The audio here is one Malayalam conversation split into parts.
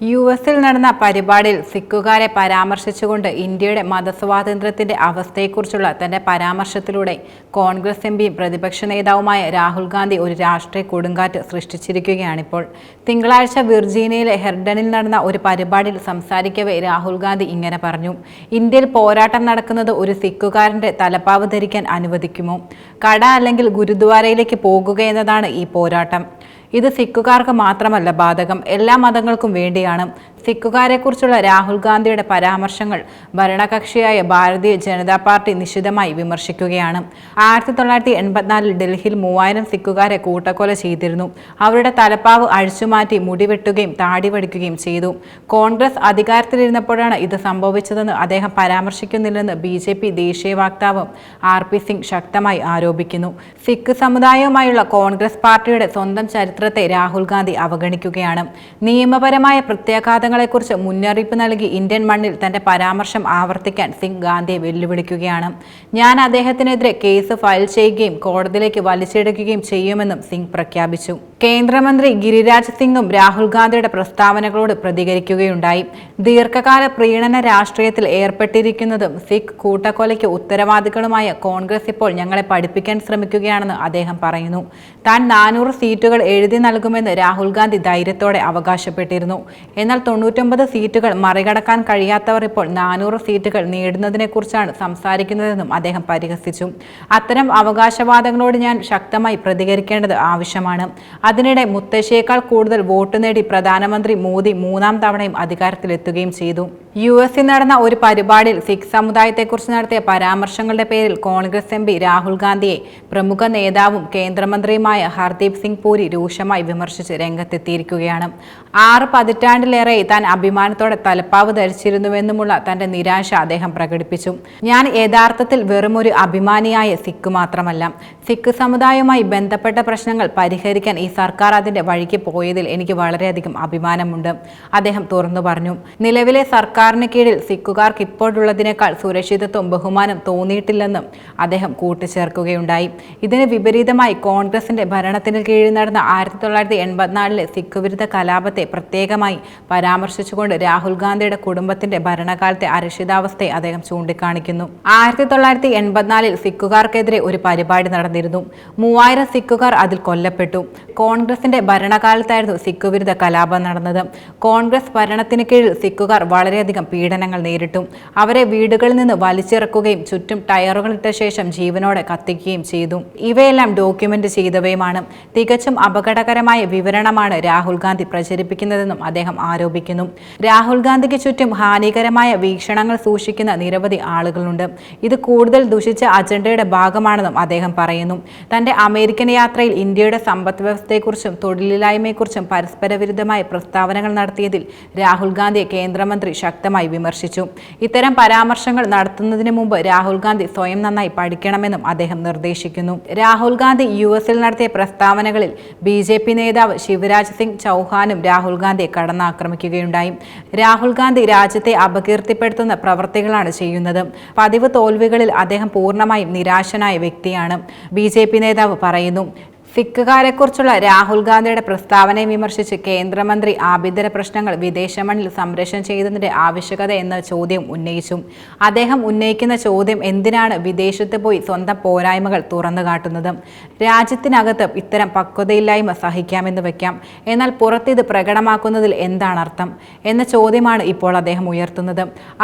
യു എസിൽ നടന്ന പരിപാടിയിൽ സിഖുകാരെ പരാമർശിച്ചുകൊണ്ട് ഇന്ത്യയുടെ മതസ്വാതന്ത്ര്യത്തിന്റെ അവസ്ഥയെക്കുറിച്ചുള്ള തന്റെ പരാമർശത്തിലൂടെ കോൺഗ്രസ് എംപിയും പ്രതിപക്ഷ നേതാവുമായ രാഹുൽ ഗാന്ധി ഒരു രാഷ്ട്രീയ കൊടുങ്കാറ്റ് സൃഷ്ടിച്ചിരിക്കുകയാണിപ്പോൾ. തിങ്കളാഴ്ച വിർജീനിയയിലെ ഹെർഡനിൽ നടന്ന ഒരു പരിപാടിയിൽ സംസാരിക്കവേ രാഹുൽ ഗാന്ധി ഇങ്ങനെ പറഞ്ഞു ഇന്ത്യയിൽ പോരാട്ടം നടക്കുന്നത് ഒരു സിഖുകാരന്റെ തലപ്പാവ് ധരിക്കാൻ അനുവദിക്കുമോ? കട അല്ലെങ്കിൽ ഗുരുദ്വാരയിലേക്ക് പോകുക എന്നതാണ് ഈ പോരാട്ടം. ഇത് സിഖുകാർക്ക് മാത്രമല്ല ബാധകം. എല്ലാ മതങ്ങൾക്കും വേണ്ടിയാണ് സിഖുകാരെക്കുറിച്ചുള്ള രാഹുൽ ഗാന്ധിയുടെ പരാമർശങ്ങൾ ഭരണകക്ഷിയായ ഭാരതീയ ജനതാ പാർട്ടി നിശിതമായി വിമർശിക്കുകയാണ്. ആയിരത്തി തൊള്ളായിരത്തി എൺപത്തിനാലിൽ ഡൽഹിയിൽ മൂവായിരം സിഖുകാരെ കൂട്ടക്കൊല ചെയ്തിരുന്നു. അവരുടെ തലപ്പാവ് അഴിച്ചുമാറ്റി മുടിവെട്ടുകയും താടി വടിക്കുകയും ചെയ്തു. കോൺഗ്രസ് അധികാരത്തിലിരുന്നപ്പോഴാണ് ഇത് സംഭവിച്ചതെന്ന് അദ്ദേഹം പരാമർശിക്കുന്നില്ലെന്ന് ബി ജെ പി ദേശീയ വക്താവ് ആർ പി സിംഗ് ശക്തമായി ആരോപിക്കുന്നു. സിഖ് സമുദായവുമായുള്ള കോൺഗ്രസ് പാർട്ടിയുടെ സ്വന്തം ചരിത്രത്തെ രാഹുൽ ഗാന്ധി അവഗണിക്കുകയാണ്. നിയമപരമായ പ്രത്യാഘാതങ്ങളെക്കുറിച്ച് മുന്നറിയിപ്പ് നൽകി ഇന്ത്യൻ മണ്ണിൽ തന്റെ പരാമർശം ആവർത്തിക്കാൻ സിംഗ് ഗാന്ധിയെ വെല്ലുവിളിക്കുകയാണ്. ഞാൻ അദ്ദേഹത്തിനെതിരെ കേസ് ഫയൽ ചെയ്യുകയും കോടതിയിലേക്ക് വലിച്ചെടുക്കുകയും ചെയ്യുമെന്നും സിംഗ് പ്രഖ്യാപിച്ചു. കേന്ദ്രമന്ത്രി ഗിരിരാജ് സിംഗും രാഹുൽ ഗാന്ധിയുടെ പ്രസ്താവനകളോട് പ്രതികരിക്കുകയുണ്ടായി. ദീർഘകാല പ്രീണന രാഷ്ട്രീയത്തിൽ ഏർപ്പെട്ടിരിക്കുന്നതും സിഖ് കൂട്ടക്കൊലയ്ക്ക് ഉത്തരവാദികളുമായ കോൺഗ്രസ് ഇപ്പോൾ ഞങ്ങളെ പഠിപ്പിക്കാൻ ശ്രമിക്കുകയാണെന്ന് അദ്ദേഹം പറയുന്നു. താൻ നാനൂറ് സീറ്റുകൾ എഴുതി നൽകുമെന്ന് രാഹുൽ ഗാന്ധി ധൈര്യത്തോടെ അവകാശപ്പെട്ടിരുന്നു. എന്നാൽ തൊണ്ണൂറ്റൊമ്പത് സീറ്റുകൾ മറികടക്കാൻ കഴിയാത്തവർ ഇപ്പോൾ നാനൂറ് സീറ്റുകൾ നേടുന്നതിനെക്കുറിച്ചാണ് സംസാരിക്കുന്നതെന്നും അദ്ദേഹം പരിഹസിച്ചു. അത്തരം അവകാശവാദങ്ങളോട് ഞാൻ ശക്തമായി പ്രതികരിക്കേണ്ടത് ആവശ്യമാണ്. അതിനിടെ മുത്തശ്ശിയേക്കാൾ കൂടുതൽ വോട്ട് നേടി പ്രധാനമന്ത്രി മോദി മൂന്നാം തവണയും അധികാരത്തിലെത്തുകയും ചെയ്തു. യു എസിൽ നടന്ന ഒരു പരിപാടിയിൽ സിഖ് സമുദായത്തെക്കുറിച്ച് നടത്തിയ പരാമർശങ്ങളുടെ പേരിൽ കോൺഗ്രസ് എം പി രാഹുൽ ഗാന്ധിയെ പ്രമുഖ നേതാവും കേന്ദ്രമന്ത്രിയുമായ ഹർദീപ് സിംഗ് പൂരി രൂക്ഷമായി വിമർശിച്ച് രംഗത്തെത്തിയിരിക്കുകയാണ്. ആറ് പതിറ്റാണ്ടിലേറെ താൻ അഭിമാനത്തോടെ തലപ്പാവ് ധരിച്ചിരുന്നുവെന്നുമുള്ള തന്റെ നിരാശ അദ്ദേഹം പ്രകടിപ്പിച്ചു. ഞാൻ യഥാർത്ഥത്തിൽ വെറുമൊരു അഭിമാനിയായ സിഖ് മാത്രമല്ല സിഖ് സമുദായവുമായി ബന്ധപ്പെട്ട പ്രശ്നങ്ങൾ പരിഹരിക്കാൻ ഈ സർക്കാർ അതിന്റെ വഴിക്ക് പോയതിൽ എനിക്ക് വളരെയധികം അഭിമാനമുണ്ട് അദ്ദേഹം തുറന്നു പറഞ്ഞു. നിലവിലെ സർക്കാരിന് കീഴിൽ സിഖുകാർക്ക് ഇപ്പോഴുള്ളതിനേക്കാൾ സുരക്ഷിതത്വം ബഹുമാനം തോന്നിയിട്ടില്ലെന്നും അദ്ദേഹം കൂട്ടിച്ചേർക്കുകയുണ്ടായി. ഇതിന് വിപരീതമായി കോൺഗ്രസിന്റെ ഭരണത്തിന് കീഴിൽ നടന്ന ആയിരത്തി തൊള്ളായിരത്തി എൺപത്തിനാലിലെ സിഖ് വിരുദ്ധ കലാപത്തെ പ്രത്യേകമായി പരാമർശിച്ചുകൊണ്ട് രാഹുൽ ഗാന്ധിയുടെ കുടുംബത്തിന്റെ ഭരണകാലത്തെ അരക്ഷിതാവസ്ഥയെ അദ്ദേഹം ചൂണ്ടിക്കാണിക്കുന്നു. ആയിരത്തി തൊള്ളായിരത്തി എൺപത്തിനാലിൽ സിഖുകാർക്കെതിരെ ഒരു പരിപാടി നടന്നിരുന്നു. മൂവായിരം സിക്കുകാർ അതിൽ കൊല്ലപ്പെട്ടു. കോൺഗ്രസിന്റെ ഭരണകാലത്തായിരുന്നു സിഖ് വിരുദ്ധ കലാപം നടന്നത്. കോൺഗ്രസ് ഭരണത്തിന് കീഴിൽ സിഖുകാർ വളരെയധികം പീഡനങ്ങൾ നേരിട്ടു. അവരെ വീടുകളിൽ നിന്ന് വലിച്ചിറക്കുകയും ചുറ്റും ടയറുകളിട്ട ശേഷം ജീവനോടെ കത്തിക്കുകയും ചെയ്തു. ഇവയെല്ലാം ഡോക്യുമെന്റ് ചെയ്തവയുമാണ്. തികച്ചും അപകടകരമായ വിവരണമാണ് രാഹുൽ ഗാന്ധി പ്രചരിപ്പിക്കുന്നതെന്നും അദ്ദേഹം ആരോപിക്കുന്നു. രാഹുൽ ഗാന്ധിക്ക് ചുറ്റും ഹാനികരമായ വീക്ഷണങ്ങൾ സൂക്ഷിക്കുന്ന നിരവധി ആളുകളുണ്ട്. ഇത് കൂടുതൽ ദുഷിച്ച അജണ്ടയുടെ ഭാഗമാണെന്നും അദ്ദേഹം പറയുന്നു. തന്റെ അമേരിക്കൻ യാത്രയിൽ ഇന്ത്യയുടെ സമ്പദ് വ്യവസ്ഥയെക്കുറിച്ചും തൊഴിലില്ലായ്മയെക്കുറിച്ചും പരസ്പര വിരുദ്ധമായ പ്രസ്താവനകൾ നടത്തിയതിൽ രാഹുൽ ഗാന്ധിയെ കേന്ദ്രമന്ത്രി ശക്തമായി വിമർശിച്ചു. ഇത്തരം പരാമർശങ്ങൾ നടത്തുന്നതിന് മുമ്പ് രാഹുൽ ഗാന്ധി സ്വയം നന്നായി പഠിക്കണമെന്നും അദ്ദേഹം നിർദ്ദേശിക്കുന്നു. രാഹുൽ ഗാന്ധി യു എസിൽ നടത്തിയ പ്രസ്താവനകളിൽ ബി നേതാവ് ശിവരാജ് സിംഗ് ചൗഹാനും രാഹുൽ ഗാന്ധിയെ കടന്നാക്രമിക്കുകയുണ്ടായി രാഹുൽ ഗാന്ധി രാജ്യത്തെ അപകീർത്തിപ്പെടുത്തുന്ന പ്രവർത്തികളാണ് ചെയ്യുന്നത്. പതിവ് തോൽവികളിൽ അദ്ദേഹം പൂർണമായും നിരാശനായ വ്യക്തിയാണ്. ബി നേതാവ് പറയുന്നു സിഖുകാരെക്കുറിച്ചുള്ള രാഹുൽ ഗാന്ധിയുടെ പ്രസ്താവനയെ വിമർശിച്ച് കേന്ദ്രമന്ത്രി ആഭ്യന്തര പ്രശ്നങ്ങൾ വിദേശ മണ്ണിൽ സംരക്ഷണം ചെയ്തതിന്റെ ആവശ്യകത എന്ന ചോദ്യം ഉന്നയിച്ചു. അദ്ദേഹം ഉന്നയിക്കുന്ന ചോദ്യം എന്തിനാണ് വിദേശത്ത് പോയി സ്വന്തം പോരായ്മകൾ തുറന്നു കാട്ടുന്നത്? രാജ്യത്തിനകത്ത് ഇത്തരം പക്വതയില്ലായ്മ സഹിക്കാമെന്ന് വെക്കാം. എന്നാൽ പുറത്ത് ഇത് പ്രകടമാക്കുന്നതിൽ എന്താണ് അർത്ഥം? എന്ന ചോദ്യമാണ് ഇപ്പോൾ അദ്ദേഹം ഉയർത്തുന്നത്.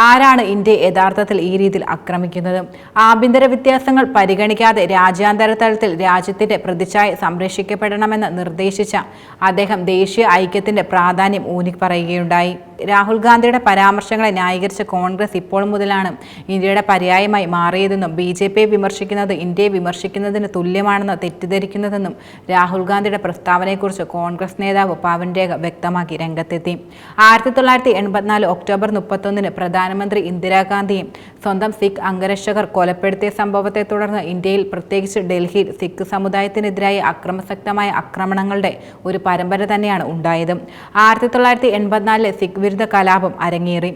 ആരാണ് ഇന്ത്യ യഥാർത്ഥത്തിൽ ഈ രീതിയിൽ ആക്രമിക്കുന്നത്? ആഭ്യന്തര വ്യത്യാസങ്ങൾ പരിഗണിക്കാതെ രാജ്യാന്തര തലത്തിൽ രാജ്യത്തിന്റെ പ്രതിച്ഛായ സംരക്ഷിക്കപ്പെടണമെന്ന് നിർദ്ദേശിച്ച അദ്ദേഹം ദേശീയ ഐക്യത്തിന്റെ പ്രാധാന്യം ഊന്നി പറയുകയുണ്ടായി രാഹുൽ ഗാന്ധിയുടെ പരാമർശങ്ങളെ ന്യായീകരിച്ച കോൺഗ്രസ് ഇപ്പോൾ മുതലാണ് ഇന്ത്യയുടെ പര്യായമായി മാറിയതെന്നും ബി ജെ പിയെ വിമർശിക്കുന്നത് ഇന്ത്യയെ വിമർശിക്കുന്നതിന് തുല്യമാണെന്ന് തെറ്റിദ്ധരിക്കുന്നതെന്നും രാഹുൽ ഗാന്ധിയുടെ പ്രസ്താവനയെക്കുറിച്ച് കോൺഗ്രസ് നേതാവ് പവൻ രേഖ വ്യക്തമാക്കി രംഗത്തെത്തി. ആയിരത്തി തൊള്ളായിരത്തി എൺപത്തിനാല് ഒക്ടോബർ മുപ്പത്തൊന്നിന് പ്രധാനമന്ത്രി ഇന്ദിരാഗാന്ധിയും സ്വന്തം സിഖ് അംഗരക്ഷകർ കൊലപ്പെടുത്തിയ സംഭവത്തെ തുടർന്ന് ഇന്ത്യയിൽ പ്രത്യേകിച്ച് ഡൽഹിയിൽ സിഖ് സമുദായത്തിനെതിരായ അക്രമസക്തമായ ആക്രമണങ്ങളുടെ ഒരു പരമ്പര തന്നെയാണ് ഉണ്ടായത്. ആയിരത്തി തൊള്ളായിരത്തി എൺപത്തിനാലിലെ സിഖ് വിരുദ്ധ കലാപം അരങ്ങേറി.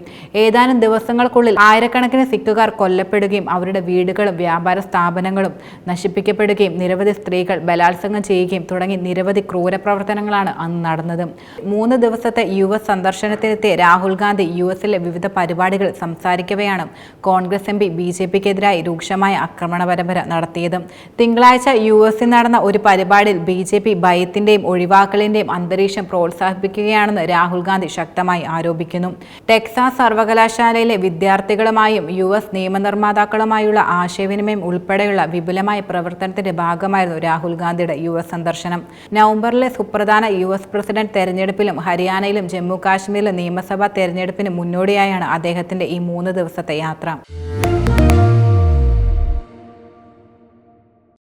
ഏതാനും ദിവസങ്ങൾക്കുള്ളിൽ ആയിരക്കണക്കിന് സിഖുകാർ കൊല്ലപ്പെടുകയും അവരുടെ വീടുകളും വ്യാപാര സ്ഥാപനങ്ങളും നശിപ്പിക്കപ്പെടുകയും നിരവധി സ്ത്രീകൾ ബലാത്സംഗം ചെയ്യുകയും തുടങ്ങി നിരവധി ക്രൂരപ്രവർത്തനങ്ങളാണ് അന്ന് നടന്നത്. മൂന്ന് ദിവസത്തെ യു എസ് സന്ദർശനത്തിനെത്തിയ രാഹുൽ ഗാന്ധി യു എസിലെ വിവിധ പരിപാടികൾ സംസാരിക്കവെയാണ് Congress M P B J പിക്കെതിരായി രൂക്ഷമായ ആക്രമണ പരമ്പര നടത്തിയത്. തിങ്കളാഴ്ച യു എസിൽ നടന്ന ഒരു പരിപാടിയിൽ ബി ജെ പി ഭയത്തിന്റെയും ഒഴിവാക്കലിന്റെയും അന്തരീക്ഷം പ്രോത്സാഹിപ്പിക്കുകയാണെന്ന് രാഹുൽ ഗാന്ധി ശക്തമായി ആരോപിക്കുന്നു. ടെക്സാസ് സർവകലാശാലയിലെ വിദ്യാർത്ഥികളുമായും യു എസ് നിയമനിർമ്മാതാക്കളുമായുള്ള ആശയവിനിമയം ഉൾപ്പെടെയുള്ള വിപുലമായ പ്രവർത്തനത്തിന്റെ ഭാഗമായിരുന്നു രാഹുൽ ഗാന്ധിയുടെ യു എസ് സന്ദർശനം. നവംബറിലെ സുപ്രധാന യു എസ് പ്രസിഡന്റ് തെരഞ്ഞെടുപ്പിലും ഹരിയാനയിലും ജമ്മു കാശ്മീരിലും നിയമസഭാ തെരഞ്ഞെടുപ്പിന് മുന്നോടിയായാണ് അദ്ദേഹത്തിന്റെ ഈ മൂന്ന് ദിവസത്തെ യാത്ര.